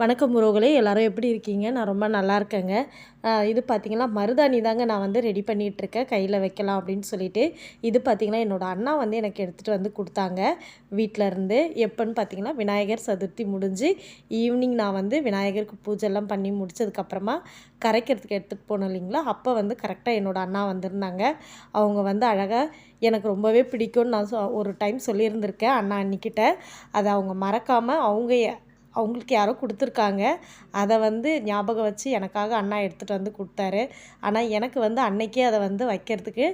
வணக்கம் உறவுகளே எல்லாரும் எப்படி இருக்கீங்க? நான் ரொம்ப நல்லா இருக்கேங்க. இது பார்த்திங்கன்னா மருதாணி தாங்க நான் வந்து ரெடி பண்ணிகிட்டு இருக்கேன் கையில் வைக்கலாம் அப்படின்னு சொல்லிட்டு. இது பார்த்திங்கன்னா என்னோடய அண்ணா வந்து எனக்கு எடுத்துகிட்டு வந்து கொடுத்தாங்க. வீட்டில் இருந்து எப்போன்னு பார்த்தீங்கன்னா விநாயகர் சதுர்த்தி முடிஞ்சு ஈவினிங் நான் வந்து விநாயகருக்கு பூஜைலாம் பண்ணி முடிச்சதுக்கப்புறமா கரைக்கிறதுக்கு எடுத்துகிட்டு போனோம் இல்லைங்களா? அப்போ வந்து கரெக்டாக என்னோடய அண்ணா வந்திருந்தாங்க. அவங்க வந்து அழகாக எனக்கு ரொம்பவே பிடிக்கும்னு நான் சொ ஒரு டைம் சொல்லியிருந்திருக்கேன் அண்ணா அன்னிக்கிட்ட அதை அவங்க மறக்காமல் அவங்க அவங்களுக்கு யாரோ கொடுத்துருக்காங்க. அதை வந்து ஞாபகம் வச்சு எனக்காக அண்ணா எடுத்துகிட்டு வந்து கொடுத்தாரு. ஆனால் எனக்கு வந்து அன்னைக்கே அதை வந்து வைக்கிறதுக்கு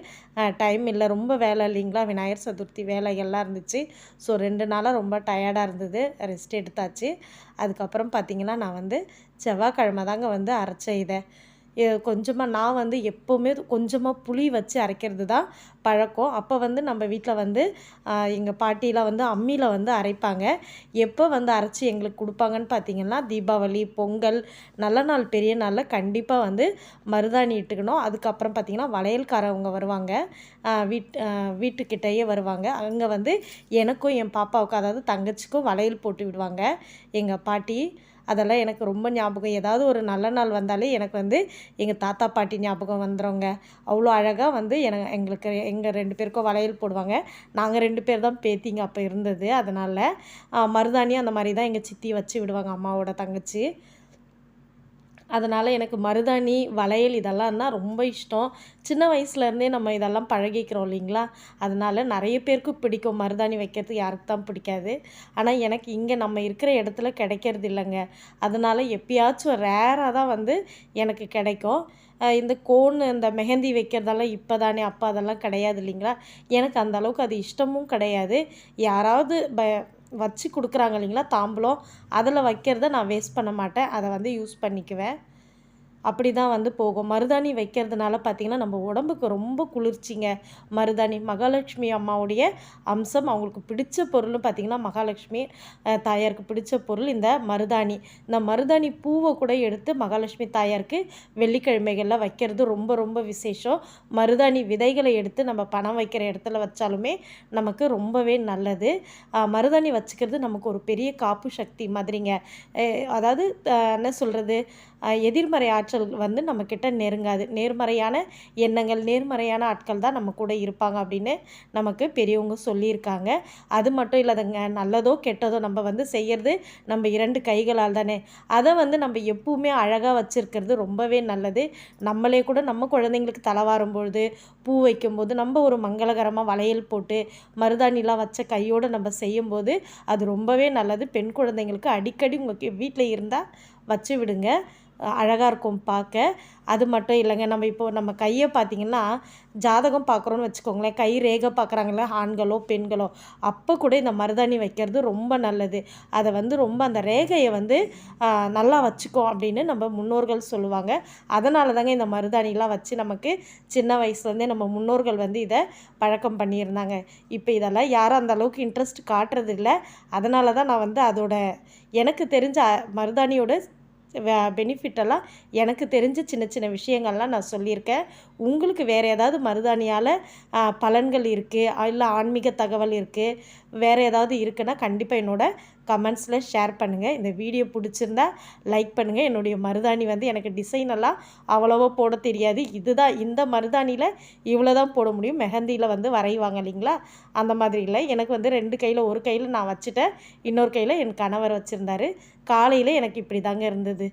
டைம் இல்லை. ரொம்ப வேலை இல்லைங்களா? விநாயகர் சதுர்த்தி வேலைகள்லாம் இருந்துச்சு. ஸோ ரெண்டு நாளாக ரொம்ப டயர்டாக இருந்தது. ரெஸ்ட் எடுத்தாச்சு. அதுக்கப்புறம் பார்த்திங்கன்னா நான் வந்து செவ்வாய்க்கிழமை தாங்க வந்து அரைச்ச இதை. கொஞ்சமாக நான் வந்து எப்போவுமே கொஞ்சமாக புளி வச்சு அரைக்கிறது தான் பழக்கம். அப்போ வந்து நம்ம வீட்டில் வந்து எங்கள் பாட்டிலாம் வந்து அம்மியில் வந்து அரைப்பாங்க. எப்போ வந்து அரைச்சி எங்களுக்கு கொடுப்பாங்கன்னு பார்த்தீங்கன்னா தீபாவளி பொங்கல் நல்ல நாள் பெரிய நாளில் கண்டிப்பாக வந்து மருதாணி இட்டுக்கணும். அதுக்கப்புறம் பார்த்திங்கன்னா வளையல்காரவங்க வருவாங்க. வீட் வீட்டுக்கிட்டேயே வருவாங்க. அங்கே வந்து எனக்கும் என் பாப்பாவுக்கும் அதாவது தங்கச்சிக்கும் வளையல் போட்டு விடுவாங்க. எங்கள் பாட்டி அதெல்லாம் எனக்கு ரொம்ப ஞாபகம். ஏதாவது ஒரு நல்ல நாள் வந்தாலே எனக்கு வந்து எங்கள் தாத்தா பாட்டி ஞாபகம் வந்துடுங்க அவ்வளோ அழகாக வந்து எனக்கு எங்களுக்கு எங்கள் ரெண்டு பேருக்கும் வளையல் போடுவாங்க. நாங்கள் ரெண்டு பேர் தான் பேத்திங்க அப்போ இருந்தது. அதனால் மருதாணி அந்த மாதிரி தான் எங்கள் சித்தி வச்சு விடுவாங்க அம்மாவோட தங்கச்சி. அதனால் எனக்கு மருதாணி வளையல் இதெல்லாம்னா ரொம்ப இஷ்டம். சின்ன வயசுலேருந்தே நம்ம இதெல்லாம் பழகிக்கிறோம் இல்லைங்களா? அதனால நிறைய பேருக்கு பிடிக்கும் மருதாணி வைக்கிறது யாருக்கு தான் பிடிக்காது. ஆனால் எனக்கு இங்கே நம்ம இருக்கிற இடத்துல கிடைக்கிறது இல்லைங்க. அதனால் எப்பயாச்சும் ரேராக தான் வந்து எனக்கு கிடைக்கும். இந்த கோன் இந்த மெஹந்தி வைக்கிறதெல்லாம் இப்போ தானே அப்போ அதெல்லாம் கிடையாது இல்லைங்களா? எனக்கு அந்த அளவுக்கு அது இஷ்டமும் கிடையாது. யாராவது ப வச்சு கொடுக்குறாங்க இல்லைங்களா தாம்பூலம். அதில் வைக்கிறத நான் வேஸ்ட் பண்ண மாட்டேன். அதை வந்து யூஸ் பண்ணிக்குவேன். அப்படி தான் வந்து போகும். மருதாணி வைக்கிறதுனால பார்த்திங்கன்னா நம்ம உடம்புக்கு ரொம்ப குளிர்ச்சிங்க. மருதாணி மகாலட்சுமி அம்மாவுடைய அம்சம் அவங்களுக்கு பிடிச்ச பொருள்னு பார்த்திங்கன்னா மகாலட்சுமி தாயாருக்கு பிடிச்ச பொருள் இந்த மருதாணி. இந்த மருதாணி பூவை கூட எடுத்து மகாலட்சுமி தாயாருக்கு வெள்ளிக்கிழமைகளில் வைக்கிறது ரொம்ப ரொம்ப விசேஷம். மருதாணி விதைகளை எடுத்து நம்ம பணம் வைக்கிற இடத்துல வச்சாலுமே நமக்கு ரொம்பவே நல்லது. மருதாணி வச்சுக்கிறது நமக்கு ஒரு பெரிய காப்பு சக்தி மாதிரிங்க. அதாவது என்ன சொல்கிறது எதிர்மறை ஆற்றல் வந்து நம்மக்கிட்ட நெருங்காது. நேர்மறையான எண்ணங்கள் நேர்மறையான ஆட்கள் தான் நம்ம கூட இருப்பாங்க அப்படின்னு நமக்கு பெரியவங்க சொல்லியிருக்காங்க. அது மட்டும் இல்லாதங்க நல்லதோ கெட்டதோ நம்ம வந்து செய்கிறது நம்ம இரண்டு கைகளால் தானே. அதை வந்து நம்ம எப்பவுமே அழகாக வச்சுருக்கிறது ரொம்பவே நல்லது. நம்மளே கூட நம்ம குழந்தைங்களுக்கு தலைவாரும் பொழுது பூ வைக்கும்போது நம்ம ஒரு மங்களகரமாக வளையல் போட்டு மருதாணிலாம் வச்ச கையோடு நம்ம செய்யும்போது அது ரொம்பவே நல்லது. பெண் குழந்தைங்களுக்கு அடிக்கடி உங்கள் வீட்டில் இருந்தால் வச்சு விடுங்க. அழகாக இருக்கும் பார்க்க. அது மட்டும் இல்லைங்க நம்ம இப்போ நம்ம கையை பார்த்திங்கன்னா ஜாதகம் பார்க்குறோன்னு வச்சுக்கோங்களேன். கை ரேகை பார்க்குறாங்களே ஆண்களோ பெண்களோ அப்போ கூட இந்த மருதாணி வைக்கிறது ரொம்ப நல்லது. அதை வந்து ரொம்ப அந்த ரேகையை வந்து நல்லா வச்சுக்கோ அப்படின்னு நம்ம முன்னோர்கள் சொல்லுவாங்க. அதனால தாங்க இந்த மருதாணிலாம் வச்சு நமக்கு சின்ன வயசுலேருந்தே நம்ம முன்னோர்கள் வந்து இதை பழக்கம் பண்ணியிருந்தாங்க. இப்போ இதெல்லாம் யாரும் அந்த அளவுக்கு இன்ட்ரெஸ்ட் காட்டுறது இல்லை அதனால தான் நான் வந்து அதோட எனக்கு தெரிஞ்ச மருதாணியோட பெனிஃபிட்டெல்லாம் எனக்கு தெரிஞ்ச சின்ன சின்ன விஷயங்கள்லாம் நான் சொல்லியிருக்கேன். உங்களுக்கு வேறு ஏதாவது மருதாணியால் பலன்கள் இருக்குது இல்லை ஆன்மீக தகவல் இருக்குது வேறு ஏதாவது இருக்குன்னா கண்டிப்பாக என்னோட கமெண்ட்ஸில் ஷேர் பண்ணுங்கள் இந்த வீடியோ பிடிச்சிருந்தா லைக் பண்ணுங்கள் என்னுடைய மருதாணி வந்து எனக்கு டிசைன் எல்லாம் அவ்வளோவா போட தெரியாது. இதுதான் இந்த மருதாணியில் இவ்வளோ தான் போட முடியும். மெஹந்தியில் வந்து வரைவாங்க இல்லைங்களா? அந்த மாதிரி இல்லை. எனக்கு வந்து ரெண்டு கையில் ஒரு கையில் நான் வச்சுட்டேன். இன்னொரு கையில் என் கணவர் வச்சுருந்தாரு. காலையில் எனக்கு இப்படி தாங்க இருந்தது.